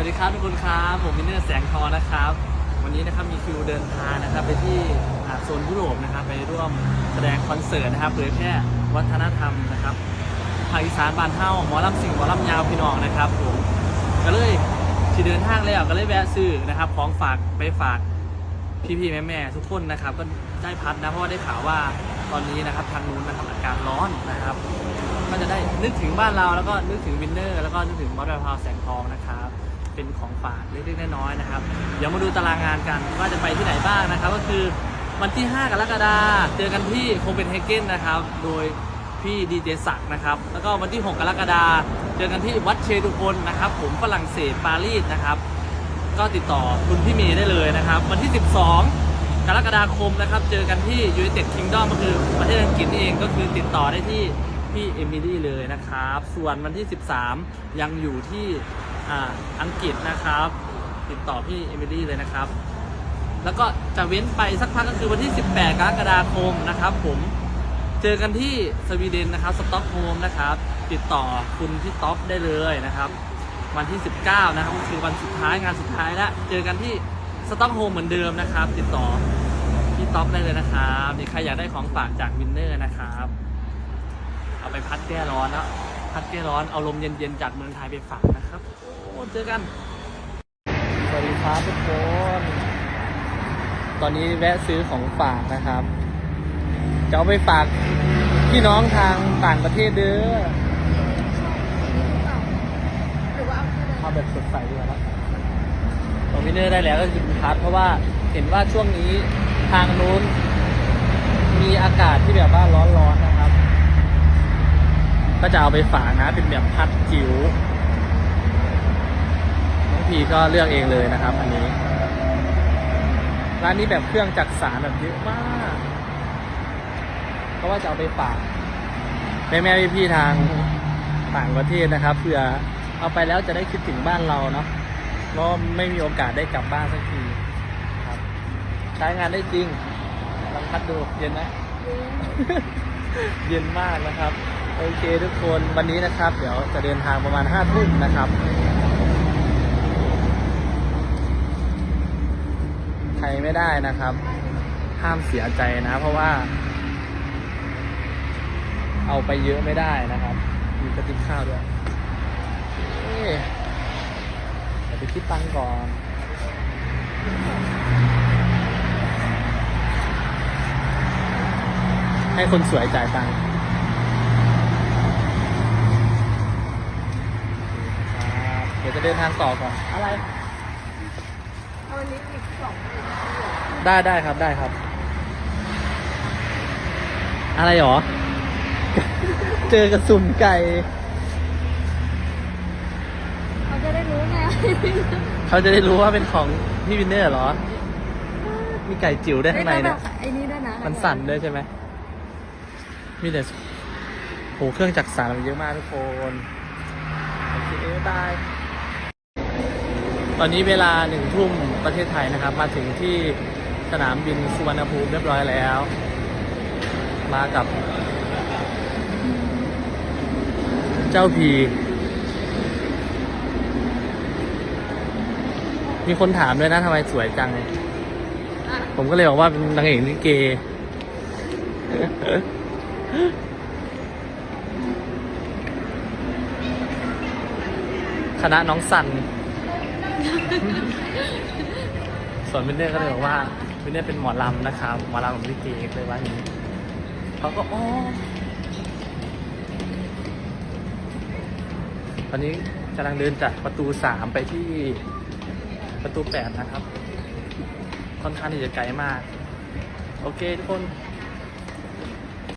วัสดีครับทุกคนครับผมมินเนอร์แสงทองนะครับ วันนี้นะครับมีคิวเดินทางนะครับไปที่โซนยุโรปนะครับไปร่วมแสดงคอนเสิร์ตนะครับเผยแพร่วัฒนธรรมนะครับภาคอีสานบานเฮาหมอลำสิงหมอลำยาวพี่น้องนะครับผมก็เลยที่เดินทางแล้วก็เลยแวะซื้อนะครับของฝากไปฝากพี่ๆแม่ๆทุกคนนะครับก็ได้พัดนะเพราะว่าได้ข่าวว่าตอนนี้นะครับทางนู้นนะครับอากาศร้อนนะครับ ก็จะได้นึกถึงบ้านเราแล้วก็นึกถึงวินเนอร์ แล้วก็นึกถึงมอเตอร์พาวแสงทองนะครับ เป็นของฝากเล็กๆน้อยๆนะครับ เดี๋ยวมาดูตารางงานกันว่าจะไปที่ไหนบ้างนะครับ ก็คือวันที่ 5 กรกฎาคมเจอกันที่โคเปนเฮเกนนะครับ โดยพี่ดีเจศักนะครับ แล้วก็วันที่ 6 กรกฎาคมเจอกันที่วัดเชดุพนนะครับ ผมฝรั่งเศสปารีสนะครับ ก็ติดต่อคุณพี่เมย์ได้เลยนะครับ วันที่ 12 กรกฎาคมนะครับ เจอกันที่ United Kingdom ก็คือประเทศอังกฤษนี่เองก็คือติดต่อได้ที่พี่เอมิลี่เลยนะครับ ส่วนวันที่ 13 ยังอยู่ที่ อ่าอังกฤษนะครับ ติดต่อพี่เอมิลี่เลยนะครับ แล้วก็จะเว้นไปสักพักก็คือวันที่ 18 กรกฎาคมนะครับ ผมเจอกันที่สวีเดนนะครับสต็อกโฮล์มนะครับ ติดต่อคุณพี่ท็อปได้เลยนะครับ วันที่ 19 นะครับก็คือวันสุดท้ายงานสุดท้ายแล้วเจอกันที่สต็อกโฮล์มเหมือนเดิมนะครับ ติดต่อพี่ท็อปได้เลยนะครับนี่ใครอยากได้ของฝากจากวินเนอร์นะครับ เอาไปพัดแก้ร้อนนะพัดแก้ร้อนเอาลมเย็นๆจากเมืองไทยไปฝากนะครับ เจอกัน สวัสดีครับทุกคน ตอนนี้แวะซื้อของฝากนะครับ จะเอาไปฝากพี่น้องทางต่างประเทศเด้อหรือว่าเอาแบบสดใสดีกว่านะของวินเนอร์ได้แล้วก็คือพัดเพราะว่าเห็นว่าช่วงนี้ทางนู้นมีอากาศที่แบบว่าร้อนๆนะครับ ก็จะเอาไปฝากนะเป็นแบบพัดจิ๋ว พีก็เลือกเองเลยนะครับ อันนี้ ร้านนี้แบบเครื่องจักสารแบบเยอะมากเพราะว่าจะเอาไปฝากแม่แม่พี่พี่ทางต่างประเทศนะครับเผื่อเอาไปแล้วจะได้คิดถึงบ้านเราเนาะเพราะไม่มีโอกาสได้กลับบ้านสักทีครับใช้งานได้จริงลองพัดดูเย็นไหมเย็นมากนะครับ โอเคทุกคนวันนี้นะครับ เดี๋ยวจะเดินทางประมาณห้าทุ่มนะครับ ใครไม่ได้นะครับ ห้ามเสียใจนะ เพราะว่า เอาไปเยอะไม่ได้นะครับ มีกระติบข้าวด้วยเอ๊ะเดี๋ยวไปคิดตังก่อนให้คนสวยจ่ายตังค์เดี๋ยวจะเดินทางต่อก่อน อะไร อาอันนี้อีกสองได้ได้ครับได้ครับ อะไรหรอ เจอกระสุนไก่ เขาจะได้รู้ไงเขาจะได้รู้ว่าเป็นของพี่วินเนอร์เหรอ มีไก่จิ๋วได้วยข้างในเนี่ย ไอ้นี่ด้วยนะมันสั่นด้วยใช่ไหม มีแต่โหเครื่องจักรสานมันเยอะมากทุกคน โอเคบาย ตอนนี้เวลาหนึ่งทุ่มประเทศไทยนะครับ มาถึงที่สนามบินสุวรรณภูมิเรียบร้อยแล้ว มากับ เจ้าพี มีคนถามด้วยนะทำไมสวยจัง ผมก็เลยบอกว่าเป็นนางเอกลิเกคณะน้องสัน ส่วนวินเนอร์ก็เลยบอกว่าวินเนอร์เป็นหมอลำนะครับหมอลำของลิเกเลยว่าอย่างนี้เขาก็อ๋อตอนนี้กำลังเดินจากประตูสามไปที่ประตูแปดนะครับ ค่อนข้างที่จะไกลมาก โอเคทุกคน